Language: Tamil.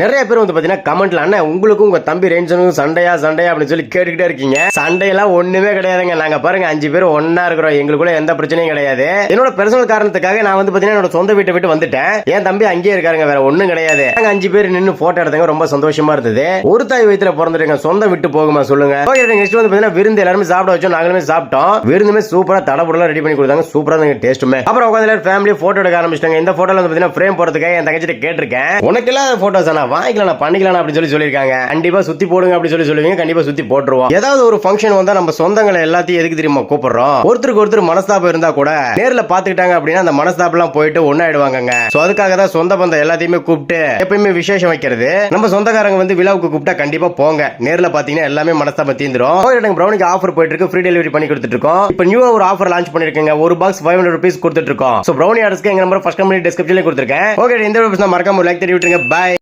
நிறைய பேர் வந்து பாத்தீங்கன்னா கமெண்ட்ல அண்ணா உங்களுக்கும் உங்க தம்பி ரேஞ்சனுக்கும் சண்டையா சண்டையா? அப்படின்னு சொல்லி கேட்டுக்கிட்டே இருக்கீங்க. சண்டையெல்லாம் ஒண்ணுமே கிடையாதுங்க. நாங்க பாருங்க அஞ்சு பேர் ஒன்னா இருக்கிறோம். எங்களுக்குள்ள எந்த பிரச்சனையும் கிடையாது. என்னோட பெர்சனல் காரணத்துக்காக நான் வந்து பாத்தீங்கன்னா என்னோட சொந்த வீட்டை விட்டு வந்துட்டேன். என் தம்பி அங்கேயே இருக்காருங்க வேற ஒண்ணும் கிடையாது. நாங்க அஞ்சு பேர் நின்னு போட்டோ எடுத்தங்க ரொம்ப சந்தோஷமா இருந்தது. ஒரு தாய் வயித்துல பிறந்துருங்க சொந்த விட்டு போகுமா சொல்லுங்க. நெக்ஸ்ட் வந்து பாத்தீங்கன்னா விருந்து எல்லாருமே சாப்பிட வச்சோம். நாங்களுமே சாப்பிட்டோம். விருந்துமே சூப்பரா தடபுடலாம் ரெடி பண்ணி கொடுத்தாங்க. சூப்பரா இருந்தாங்க டேஸ்ட்டுமே அப்புறம் உட்காந்து ஃபேமிலி போட்டோ எடுக்க ஆரம்பிச்சிட்டாங்க. இந்த போட்டோல வந்து பாத்தீங்கன்னா ஃப்ரேம் போறதுக்காக என் தங்கச்சிட்ட கேட்டிருக்கேன். உனக்கு இல்லாத போட்டோஸ் வாங்கிக்கலாம் பண்ணிக்கலாம் அப்படின்னு சொல்லி சொல்லியிருக்காங்க. கண்டிப்பா சுத்தி போடுங்க அப்படின்னு சொல்லி சொல்லுவீங்க கண்டிப்பா சுத்தி போட்டுருவோம். ஏதாவது ஒரு ஃபங்க்ஷன் வந்தா நம்ம சொந்தங்களை எல்லாத்தையும் எதுக்கு தெரியுமா கூப்பிடுறோம்? ஒருத்தருக்கு ஒருத்தர் மனஸ்தாபம் இருந்தா கூட நேர்ல பாத்துக்கிட்டாங்க அப்படின்னா அந்த மனஸ்தாபம் எல்லாம் போயிட்டு ஒன்னாயிடுவாங்க சோ அதுக்காக தான் சொந்த பந்தம் எல்லாத்தையுமே கூப்பிட்டு எப்பயுமே விசேஷம் வைக்கிறது. நம்ம சொந்தக்காரங்க வந்து விழாவுக்கு கூப்பிட்டா கண்டிப்பா போங்க. நேர்ல பாத்தீங்கன்னா எல்லாமே மனஸ்தாபம் தீந்துரும். எனக்கு ப்ரௌனிக்கு ஆஃபர் போயிட்டு இருக்கு ஃப்ரீ டெலிவரி பண்ணி கொடுத்துட்டு இருக்கோம் இப்போ நியூ ஒரு ஆஃபர் லான்ச் பண்ணிருக்கீங்க. ஒரு பாக்ஸ் ஃபைவ் ஹண்ட்ரட் ருபீஸ் கொடுத்துட்டு இருக்கோம் சோ ப்ரௌனி ஆர்டர்ஸ்க்கு எங்க நம்பர் ஃபர்ஸ்ட் கம்பெனி டிஸ்கிரிப்ஷன்ல கொடுத்துருக்கேன். ஓகே இந்த வீடியோ மறக்காம லைக் தெரிவிட்டுருங்க பை